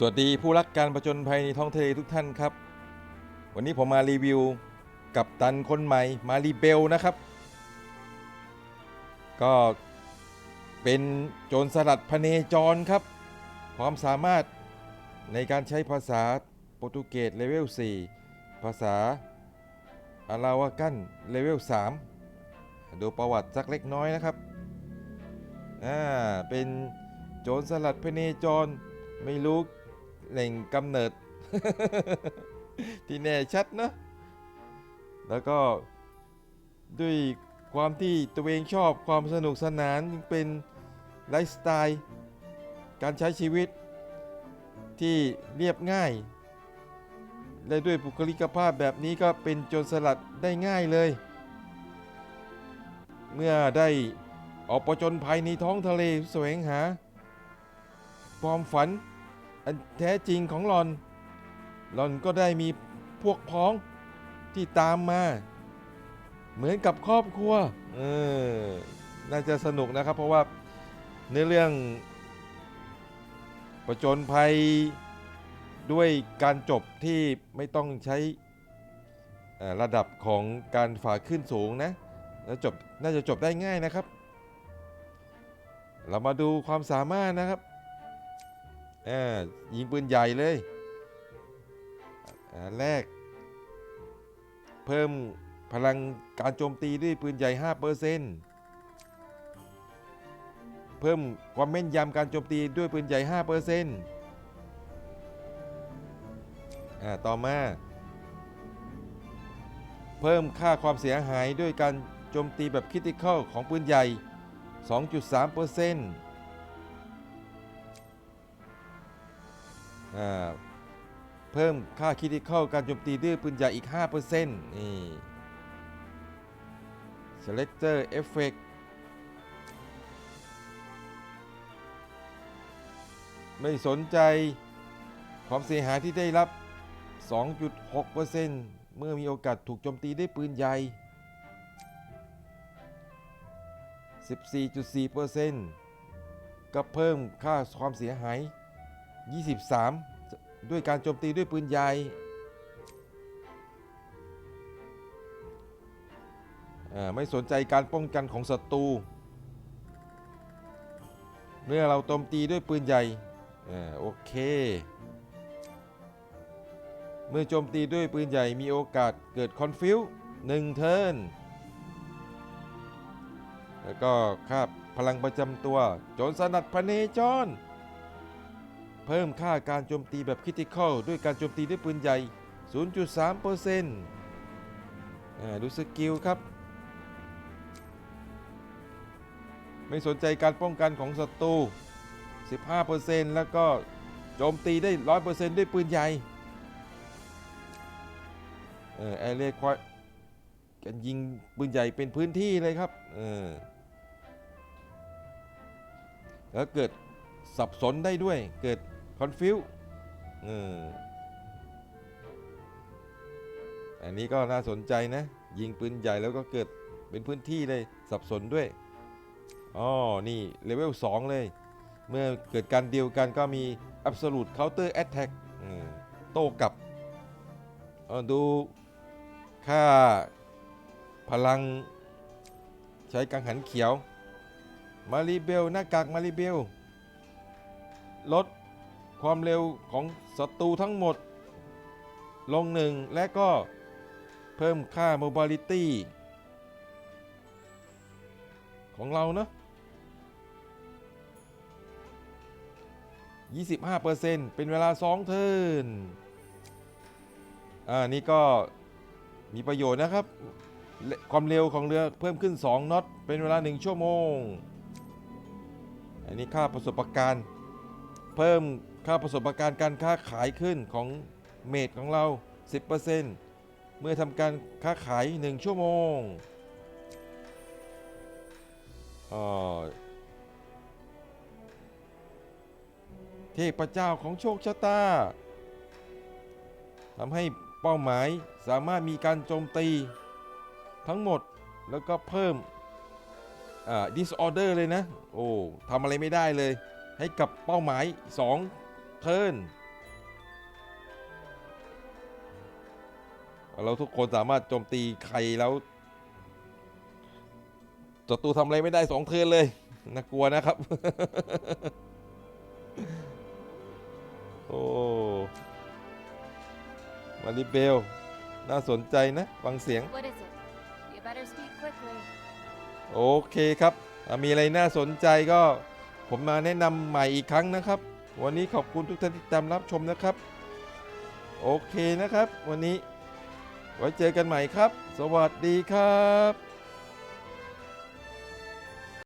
สวัสดีผู้รักการประจนภัยในท้องทะเลทุกท่านครับ วันนี้ผมมารีวิวกับตันคนใหม่มารีเบลนะครับ ก็เป็นโจรสลัดพเนจรครับ ความสามารถในการใช้ภาษาโปรตุเกสเลเวล 4 ภาษาอาราวากันเลเวล 3 ดูประวัติสักเล็กน้อยนะครับ อ่า เป็นโจรสลัดพเนจรไม่รู้ แหล่งกำเนิด ที่แน่ชัดนะ แล้วก็ด้วยความที่ตัวเองชอบความสนุกสนานเป็นไลฟ์สไตล์การใช้ชีวิตที่เรียบง่าย และด้วยบุคลิกภาพแบบนี้ก็เป็นโจรสลัดได้ง่ายเลย เมื่อได้ออกประจนภัยในท้องทะเลแสวงหา ความฝัน อันแท้จริงของหลอน หลอนก็ได้มีพวกพ้องที่ตามมา เหมือนกับครอบครัว เออ น่าจะสนุกนะครับ เพราะว่าเนื้อเรื่องประจนภัยด้วยการจบที่ไม่ต้องใช้ระดับของการฝ่าขึ้นสูงนะ แล้วจบน่าจะจบได้ง่ายนะครับ เรามาดูความสามารถนะครับ อยิงปืนใหญ่เลยแรก เพิ่มพลังการโจมตีด้วยปืนใหญ่ 5%เพิ่มความแม่นยำการโจมตีด้วยปืนใหญ่ 5%อ่าต่อมา เพิ่มค่าความเสียหายด้วยการโจมตีแบบคริติคอลของปืนใหญ่ 2.3% เพิ่มค่าคิดเข้าการโจมตีด้วยปืนใหญ่อีก 5%นี่ selector effect ไม่สนใจความเสียหายที่ได้รับ 2.6%เมื่อมีโอกาสถูกโจมตีด้วยปืนใหญ่ 14.4%ก็เพิ่มค่าความเสียหาย 23 ด้วยการโจมตีด้วยปืนใหญ่อ่าไม่สนใจการป้องกันของศัตรู เมื่อเราโจมตีด้วยปืนใหญ่อ่าโอเค เมื่อโจมตีด้วยปืนใหญ่มีโอกาสเกิดคอนฟิวหนึ่งเทิร์นแล้วก็ค่าพลังประจำตัว โจรสนัดพเนจร เพิ่มค่าการโจมตีแบบคริติคอลด้วยการโจมตีด้วยปืนใหญ่ 0.3%อ่าดูสกิลครับ ไม่สนใจการป้องกันของศัตรู 15%แล้วก็โจมตีได้ 100%ด้วยปืนใหญ่เออแอเรียควกันยิงปืนใหญ่เป็นพื้นที่เลยครับเออแล้วเกิดสับสนได้ด้วยเกิด คอนฟิวอออันนี้ก็น่าสนใจนะ ยิงปืนใหญ่แล้วก็เกิดเป็นพื้นที่เลยสับสนด้วยอ๋อนี่เลเวล2 เลย เมื่อเกิดการเดียวกันก็มี Absolute Counter Attack โต้กลับดูค่าพลังใช้กังหันเขียว มารีเบล หน้ากากมารีเบล ลด ความเร็วของศัตรูทั้งหมด ลงหนึ่งและก็เพิ่มค่า mobility ของเราเนาะ25%เป็นเวลา 2 เทิร์นอ่า นี่ก็มีประโยชน์นะครับ ความเร็วของเรือเพิ่มขึ้น 2น็อต เป็นเวลา 1 ชั่วโมง อันนี้ค่าประสบการณ์ เพิ่ม ค่าประสบการณ์การค้าขายขึ้นของเมดของเรา 10%เมื่อทำการค้าขาย 1 ชั่วโมงอ่าเทพเจ้าของโชคชะตาทำให้เป้าหมายสามารถมีการโจมตีทั้งหมดแล้วก็เพิ่มอ่า disorder เลยนะ โอ้ทำอะไรไม่ได้เลย ให้กับเป้าหมาย 2 เทิร์นเราทุกคนสามารถโจมตีใครแล้วศัตรูทำอะไรไม่ได้สองเทิร์นเลยน่ากลัวนะครับ โอ้มาริเบล น่าสนใจนะ ฟังเสียง โอเคครับ มีอะไรน่าสนใจก็ผมมาแนะนำใหม่อีกครั้งนะครับ วันนี้ขอบคุณทุกท่านที่ตามรับชมนะครับ โอเคนะครับ วันนี้ไว้เจอกันใหม่ครับ สวัสดีครับ